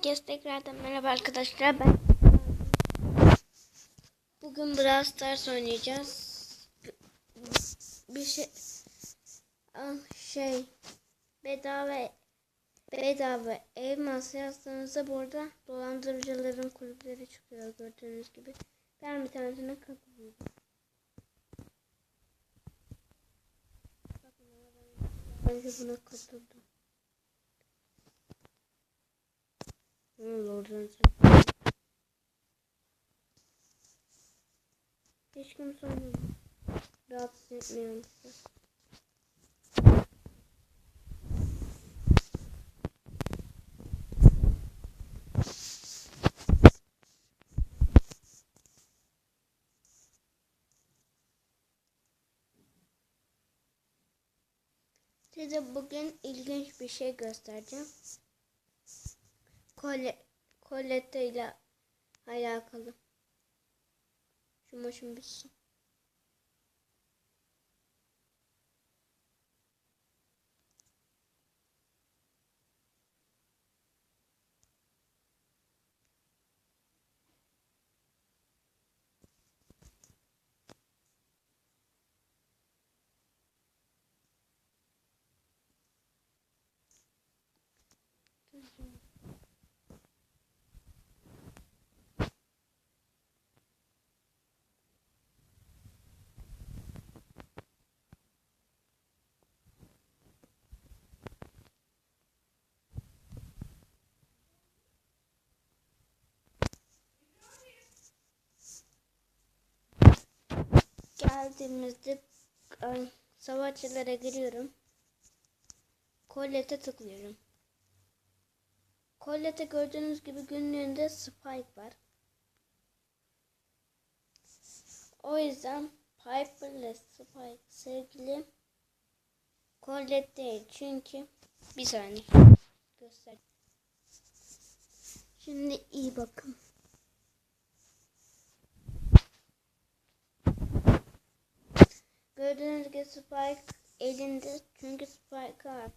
Herkes tekrardan merhaba arkadaşlar. Ben bugün Brawl Stars oynayacağız. Bir şey ah, şey bedava bedava ev masa yazsanızda burada dolandırıcıların kulüpleri çıkıyor gördüğünüz gibi. Ben bir tanesine katılıyorum. Bakın buna katıldım. Hmm, oradan sen. Hiç kimse oynamıyor. Rahatsız etmiyorum size. Size bugün ilginç bir şey göstereceğim. Kole, kolete ile alakalı. Şu maçın bitsin. Geldiğimizde savaşçılara giriyorum. Kollete tıklıyorum. Kollete gördüğünüz gibi günlüğünde Spike var. O yüzden Piper ile Spike sevgili Colette değil. Çünkü bir saniye göster. Şimdi iyi bakın. Gibi Spike elinde. Çünkü Spike'a